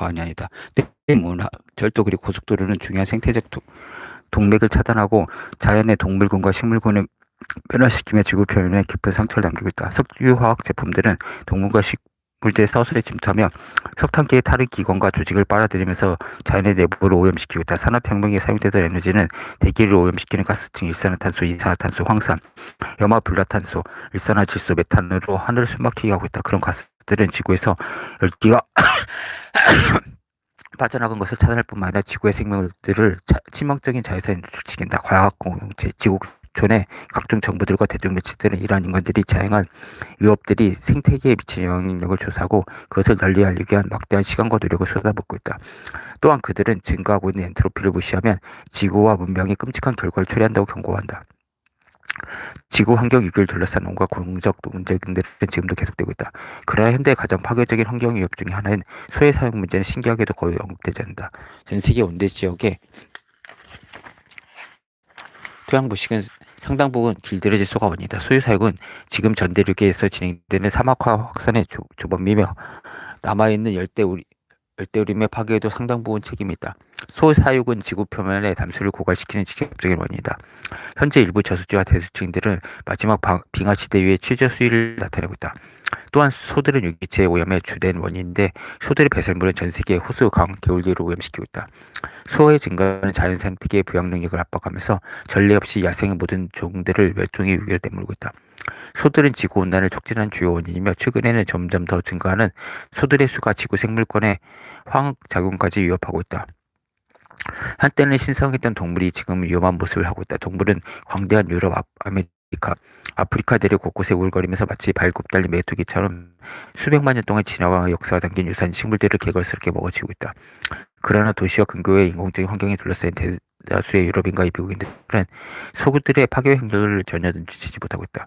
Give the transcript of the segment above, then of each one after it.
과언이 아니다. 문화, 절도 그리고 고속도로는 중요한 생태적 도, 동맥을 차단하고 자연의 동물군과 식물군을 변화시키며 지구 표면에 깊은 상처를 남기고 있다. 석유화학 제품들은 동물과 식물들의 사슬에 침투하며 석탄기의 다른 기관과 조직을 빨아들이면서 자연의 내부를 오염시키고 있다. 산업혁명에 사용되던 에너지는 대기를 오염시키는 가스층 일산화탄소, 이산화탄소, 황산, 염화불화탄소, 일산화질소, 메탄으로 하늘을 숨막히게 하고 있다. 그런 가스 들은 지구에서 열기가 빠져나간 것을 차단할 뿐만 아니라 지구의 생명들을 자, 치명적인 자외선에 노출시킨다. 과학 공동체, 지구촌의 각종 정부들과 대중 매체들은 이러한 인간들이 자행한 위협들이 생태계에 미치는 영향력을 조사하고 그것을 널리 알리기 위한 막대한 시간과 노력을 쏟아붓고 있다. 또한 그들은 증가하고 있는 엔트로피를 무시하면 지구와 문명이 끔찍한 결과를 초래한다고 경고한다. 지구 환경 위기를 둘러싼 온갖 공적 논쟁들은 지금도 계속되고 있다. 그러나 현대 가장 파괴적인 환경 위협 중의 하나인 소해 사용 문제는 신기하게도 거의 언급되지 않는다. 전 세계 온대 지역의 토양 부식은 상당 부분 길들여질 소가 원이다. 소유 사육은 지금 전 대륙에서 진행되는 사막화 확산의 주, 주범이며 남아있는 열대우리 열대우림의 파괴에도 상당 부분 책임이 있다. 소사육은 지구 표면의 담수를 고갈시키는 직접적인 원인이다. 현재 일부 저수지와 대수층들은 마지막 빙하 시대 위에 최저 수위를 나타내고 있다. 또한 소들은 유기체 오염의 주된 원인인데 소들의 배설물은 전 세계 호수, 강, 개울들을 오염시키고 있다. 소의 증가는 자연 생태계의 부양 능력을 압박하면서 전례 없이 야생의 모든 종들을 멸종의 위기를 내몰고 있다. 소들은 지구 온난을 촉진한 주요 원인이며 최근에는 점점 더 증가하는 소들의 수가 지구 생물권의 화학 작용까지 위협하고 있다. 한때는 신성했던 동물이 지금 위험한 모습을 하고 있다. 동물은 광대한 유럽, 아메리카, 아프리카 대륙 곳곳에 우글거리면서 마치 발굽 달린 메뚜기처럼 수백만 년 동안 지나가 역사가 담긴 유산 식물들을 개걸스럽게 먹어치고 있다. 그러나 도시와 근교의 인공적인 환경에 둘러싸인 대 다수의 유럽인과 미국인들은 소구들의 파괴 행동을 전혀 눈치채지 못하고 있다.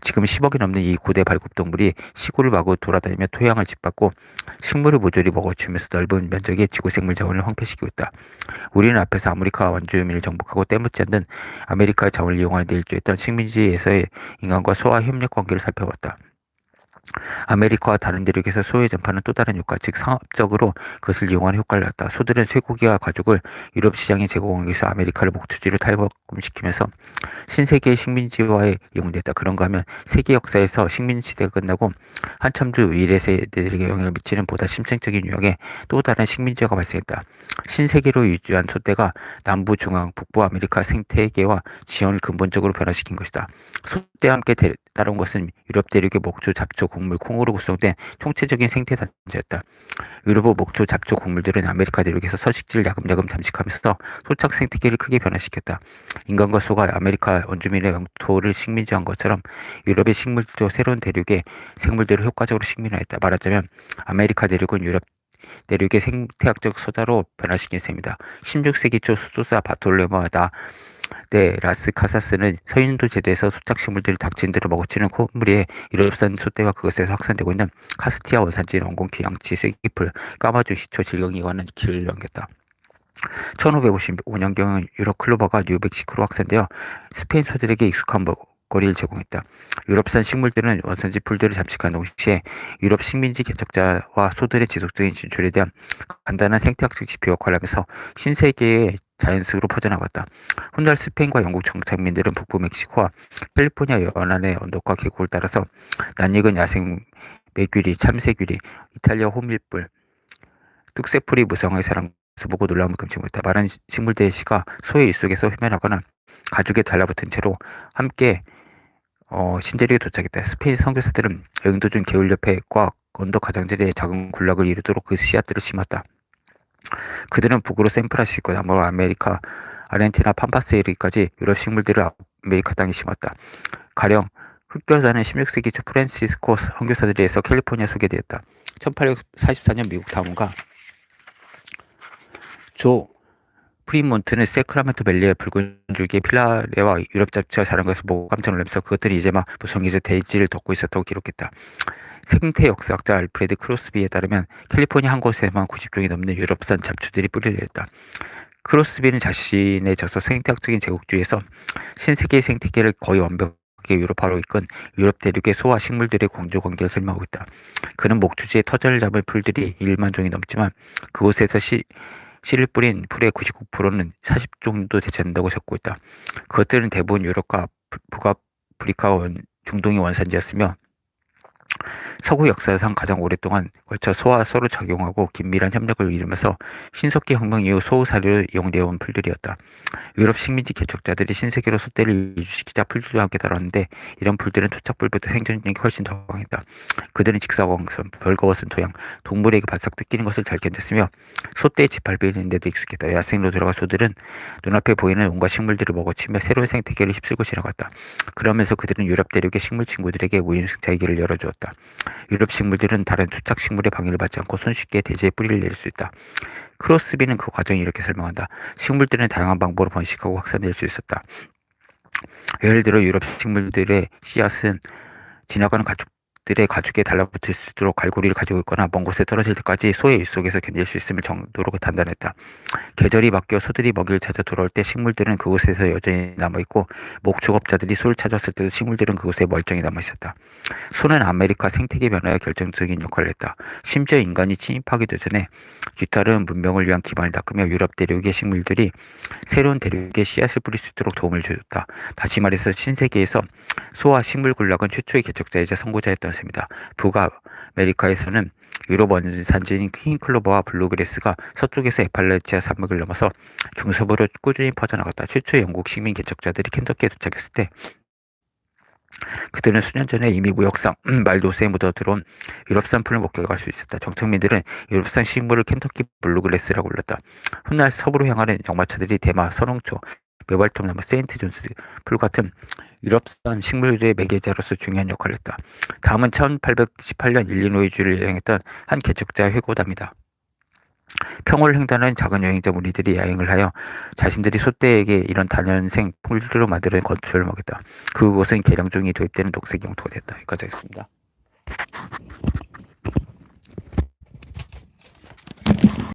지금 10억이 넘는 이 고대 발굽동물이 시골을 마구 돌아다니며 토양을 짓밟고 식물을 모조리 먹어치우면서 넓은 면적의 지구 생물 자원을 황폐시키고 있다. 우리는 앞에서 아메리카 원주민을 정복하고 때묻지 않는 아메리카 자원을 이용하는 데 일조했던 식민지에서의 인간과 소와 협력 관계를 살펴봤다. 아메리카와 다른 대륙에서 소의 전파는 또 다른 효과, 즉 상업적으로 그것을 이용하는 효과를 낳았다. 소들은 쇠고기와 가죽을 유럽 시장에 제공하기 위해서 아메리카를 목투지로 탈바꿈시키면서 신세계의 식민지화에 이용됐다. 그런가 하면 세계 역사에서 식민시대가 끝나고 한참 주 미래 세대들에게 영향을 미치는 보다 심층적인 유형의 또 다른 식민지화가 발생했다. 신세계로 유지한 소떼가 남부, 중앙, 북부 아메리카 생태계와 지형을 근본적으로 변화시킨 것이다. 소떼와 함께 따라온 것은 유럽 대륙의 목조, 잡초, 곡물, 콩으로 구성된 총체적인 생태 단체였다. 유럽의 목조, 잡초, 곡물들은 아메리카 대륙에서 서식지를 야금야금 잠식하면서 소착 생태계를 크게 변화시켰다. 인간과 소가 아메리카 원주민의 영토를 식민지한 것처럼 유럽의 식물도 새로운 대륙의 생물들을 효과적으로 식민화했다. 말하자면 아메리카 대륙은 유럽 대륙의 생태학적 소자로 변화시킨 셈이다. 16세기 초 수도사 바톨레모다 네, 라스 카사스는 서인도 제도에서 소착식물들을 닥친 대로 먹어치는 콧물에 유럽산 소떼와 그것에서 확산되고 있는 카스티아 원산지, 원공기, 양치, 쐐기풀, 까마귀, 시초, 관한 길을 넘겼다. 1555년경은 유럽 클로버가 뉴멕시코로 확산되어 스페인 소들에게 익숙한 먹거리를 제공했다. 유럽산 식물들은 원산지 풀들을 잠식한 동시에 유럽 식민지 개척자와 소들의 지속적인 진출에 대한 간단한 생태학적 지표 역할을 하면서 신세계의 자연스으로 퍼져나갔다. 훗날 스페인과 영국 정착민들은 북부 멕시코와 캘리포니아 연안의 언덕과 계곡을 따라서 낯익은 야생 메귀리, 참새귀리, 이탈리아 호밀뿔, 뚝새풀이 무성하게 사람서 보고 놀라움을 금치 못했다. 마른 식물 대시가 소의 입속에서 휘면하거나 가죽에 달라붙은 채로 함께 어, 신대륙에 도착했다. 스페인 선교사들은 여행도 중 개울 옆에 꽉 언덕 가장자리에 작은 군락을 이루도록 그 씨앗들을 심었다. 그들은 북으로 샌프란시스코, 남으로 아메리카, 아르헨티나 판파스에 이르기까지 유럽 식물들을 아메리카 땅에 심었다. 가령 흑교사는 16세기 초 프란시스코 선교사들에 의해서 캘리포니아 소개되었다. 1844년 미국 탐험가 조 프리몬트는 세크라멘토 밸리의 붉은 줄기의 필라레와 유럽 잡지가 자란 것을 보고 깜짝 놀라면서 그것들이 이제 막 무성해져 대지를 덮고 있었다고 기록했다. 생태 역사학자 알프레드 크로스비에 따르면 캘리포니아 한 곳에만 90종이 넘는 유럽산 잡초들이 뿌려져 있다. 크로스비는 자신의 저서 생태학적인 제국주의에서 신세계의 생태계를 거의 완벽하게 유럽화로 이끈 유럽 대륙의 소와 식물들의 공조 관계를 설명하고 있다. 그는 목주지에 터전을 잡은 풀들이 1만 종이 넘지만 그곳에서 씨, 씨를 뿌린 풀의 99%는 40종도 되지 않는다고 적고 있다. 그것들은 대부분 유럽과 부- 북아프리카 원, 중동의 원산지였으며 서구 역사상 가장 오랫동안 걸쳐 소와 서로 작용하고 긴밀한 협력을 이루면서 신석기 혁명 이후 소우 사료로 이용되어 온 풀들이었다. 유럽 식민지 개척자들이 신세계로 소떼를 이주시키자 풀들과 함께 다뤘는데 이런 풀들은 토착불보다 생존력이 훨씬 더 강했다. 그들은 직사광선, 벌거벗은 토양, 동물에게 바싹 뜯기는 것을 잘 견뎠으며 소떼의 짓밟히는 데도 익숙했다. 야생으로 들어간 소들은 눈앞에 보이는 온갖 식물들을 먹어치며 새로운 생태계를 휩쓸고 지나갔다. 그러면서 그들은 유럽 대륙의 식물 친구들에게 무임승차의 길을 열어주었다. 유럽 식물들은 다른 투착 식물의 방해를 받지 않고 손쉽게 대지에 뿌리를 내릴 수 있다. 크로스비는 그 과정을 이렇게 설명한다. 식물들은 다양한 방법으로 번식하고 확산될 수 있었다. 예를 들어 유럽 식물들의 씨앗은 지나가는 가축 들의 가죽에 달라붙을 수 있도록 갈고리를 가지고 있거나 먼 곳에 떨어질 때까지 소의 입속에서 견딜 수 있을 정도로 단단했다. 계절이 바뀌어 소들이 먹이를 찾아 돌아올 때 식물들은 그곳에서 여전히 남아있고 목축업자들이 소를 찾았을 때도 식물들은 그곳에 멀쩡히 남아있었다. 소는 아메리카 생태계 변화에 결정적인 역할을 했다. 심지어 인간이 침입하기도 전에 뒤따른 문명을 위한 기반을 닦으며 유럽 대륙의 식물들이 새로운 대륙에 씨앗을 뿌릴 수 있도록 도움을 주었다. 다시 말해서 신세계에서 소와 식물 군락은 최초의 개척자이자 선구자였던 셈이다. 북아 메리카에서는 유럽 원산지인 흰 클로버와 블루그래스가 서쪽에서 에팔레치아 산맥을 넘어서 중서부로 꾸준히 퍼져나갔다. 최초의 영국 식민 개척자들이 켄터키에 도착했을 때 그들은 수년 전에 이미 무역상 음, 말도스에 묻어 들어온 유럽산 풀을 목격할 수 있었다. 정착민들은 유럽산 식물을 켄터키 블루그래스라고 불렀다. 훗날 서부로 향하는 역마차들이 대마, 선홍초, 메발톱 나무, 세인트 존스 풀 같은 유럽산 식물들의 매개자로서 중요한 역할을 했다. 다음은 1818년 일리노이주를 여행했던 한 개척자 회고담이다. 평월 횡단한 작은 여행자 무리들이 야행을 하여 자신들이 소떼에게 이런 단연생 풀들로 만드는 건축을 먹였다. 그곳은 계량종이 도입되는 녹색 영토가 됐다. 여기까지 하겠습니다.